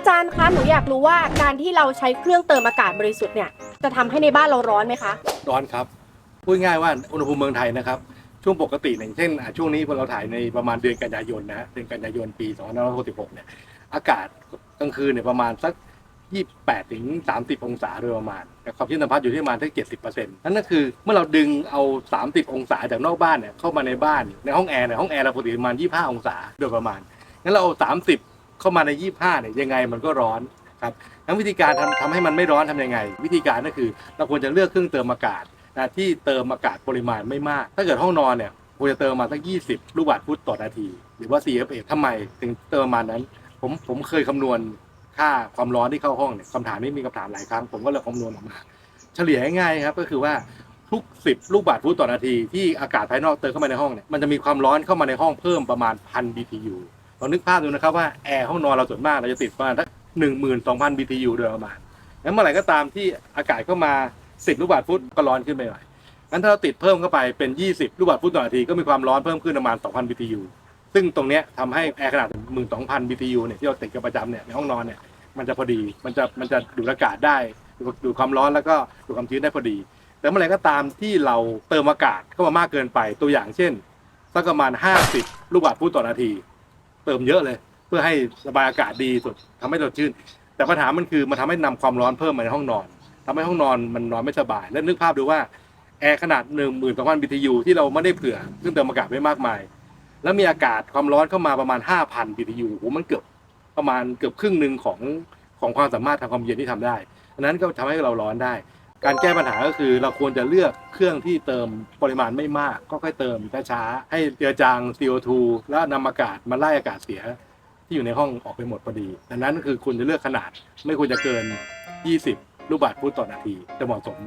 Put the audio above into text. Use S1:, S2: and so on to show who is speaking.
S1: อาจารย์คะหนูอยากรู้ว่าการที่เราใช้เครื่องเติมอากาศบริสุทธิ์เนี่ยจะทำให้ในบ้านเราร้อนไหมคะ
S2: ร้อนครับ พูดง่ายว่าอุณหภูมิเมืองไทยนะครับ ช่วงปกติอย่างเช่นอะช่วงนี้พอเราถ่ายในประมาณเดือนกันยายนนะฮะเดือนกันยายนปี2566เนี่ย อากาศกลางคืนเนี่ยประมาณสัก 28ถึง30 องศาโดยประมาณแต่ความชื้นสัมผัสอยู่ที่ประมาณสัก70%นั่นก็คือเมื่อเราดึงเอา 30 องศาจากนอกบ้านเนี่ยเข้ามาในบ้านในห้องแอร์ในห้องแอร์เราปกติประมาณ 25 องศาโดยประมาณงั้นเราเอา30 เข้ามาใน 25เนี่ยยังไงมันก็ร้อนครับงั้นวิธีการทำทำให้มันไม่ร้อนทำยังไง วิธีการก็คือเราควรจะเลือกเครื่องเติมอากาศนะที่เติมอากาศปริมาณไม่มาก ถ้าเกิดห้องนอนเนี่ยควรจะเติมมาสัก 20 ลูกบาศก์ฟุตต่อนาที หรือว่า CFA ทำไมถึงเติมมานั้น ผมผมเคยคำนวณค่าความร้อนที่เข้าห้องเนี่ยคำถามนี้มีคำถามหลายครั้งผมก็เลยคำนวณออกมา เฉลี่ยง่ายๆครับก็คือว่าทุก 10 ลูกบาศก์ฟุตต่อนาทีที่อากาศภายนอกเติมเข้ามาในห้องเนี่ยมันจะมีความร้อนเข้ามาในห้องเพิ่มประมาณพัน BTU ลองนึกภาพดูนะครับว่าแอร์ห้องนอนเราส่วนมากเราจะติดประมาณสักหนึ่งหมื่นสองพัน BTU โดยประมาณงั้นเมื่อไหร่ก็ตามที่อากาศเข้ามา10ลูกบาศก์ฟุตก็ร้อนขึ้นไปหน่อยงั้นถ้าเราติดเพิ่มเข้าไปเป็น 20 ลูกบาศก์ฟุตต่อนาทีก็มีความร้อนเพิ่มขึ้นประมาณ 2,000 BTU ซึ่งตรงนี้ทำให้แอร์ขนาด 12,000 BTU เนี่ยที่เราติดกันประจำเนี่ยในห้องนอนเนี่ยมันจะพอดี มันจะมันจะดูดอากาศได้ดูดความร้อนแล้วก็ดูดความชื้นได้พอดี แต่เมื่อไหร่ก็ตามที่เราเติมอากาศเข้ามามากเกินไปตัวอย่างเช่นสักประมาณ 50 ลูกบาศก์ฟุตต่อนาที เติมเยอะเลย เพื่อให้ระบายอากาศดีสุดทำให้สดชื่น แต่ปัญหามันคือมันทำให้นำความร้อนเพิ่มมาในห้องนอนทำให้ห้องนอนมันนอนไม่สบาย และนึกภาพดูว่าแอร์ขนาด1 2 0 0 0 BTU ที่เราไม่ได้เผื่อเครื่องเติมอากาศไว้มากมาย แล้วมีอากาศความร้อนเข้ามาประมาณ5,000 BTU โอ้มันเกือบประมาณเกือบครึ่งหนึ่งของของความสามารถทางความเย็นที่ทำได้ดังนั้นก็ทำให้เราร้อนได้ การแก้ปัญหาก็คือเราควรจะเลือกเครื่องที่เติมปริมาณไม่มาก ก็ค่อยเติมช้าๆให้เจือจาง CO2 แล้วนำอากาศมาไล่อากาศเสียที่อยู่ในห้องออกไปหมดพอดี ดังนั้นคือคุณจะเลือกขนาดไม่ควรจะเกิน 20 ลูกบาศก์ฟุตต่อนาที จะเหมาะสม